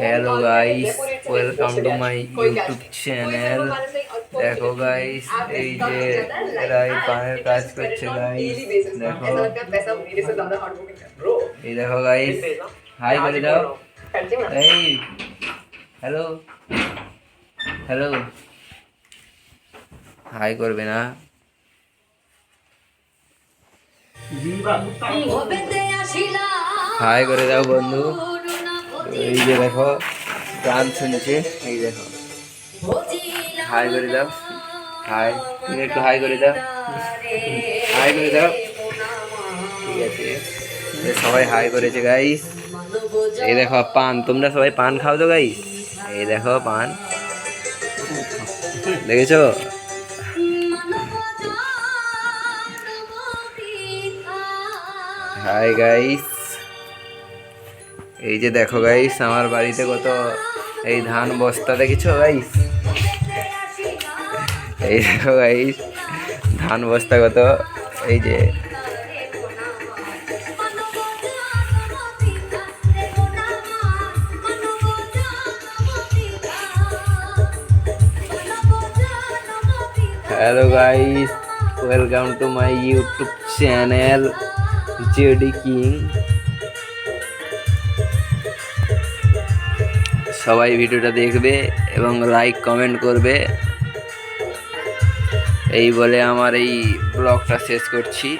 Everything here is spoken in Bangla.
Hello guys welcome to my YouTube channel দেখো গাইস এই যে এরা এই পানের কাজ করছে গাইস দেখো এই দেখো গাইস হাই করে দাও এই হ্যালো হ্যালো হাই করবে না হাই করে দাও বন্ধু এই যে দেখো গান শুনছে এই দেখো। হাই করে দাও। হাই তুমি একটু হাই করে দাও। হাই করে দাও। ঠিক আছে। সবাই হাই করেছে গাইস এই দেখো পান। তোমরা সবাই পান খাও তো গাইস এই দেখো পান। দেখেছ? হাই গাইস এই যে দেখো গাইস আমার বাড়িতে কত এই ধান বস্তা দেখেছ গাইস এই দেখো গাইস ধান বস্তা কত, এই যে। Hello guys welcome to my YouTube channel JD king সবাই ভিডিওটা দেখবে এবং লাইক কমেন্ট করবে। এই বলে আমার এই ব্লগটা শেষ করছি।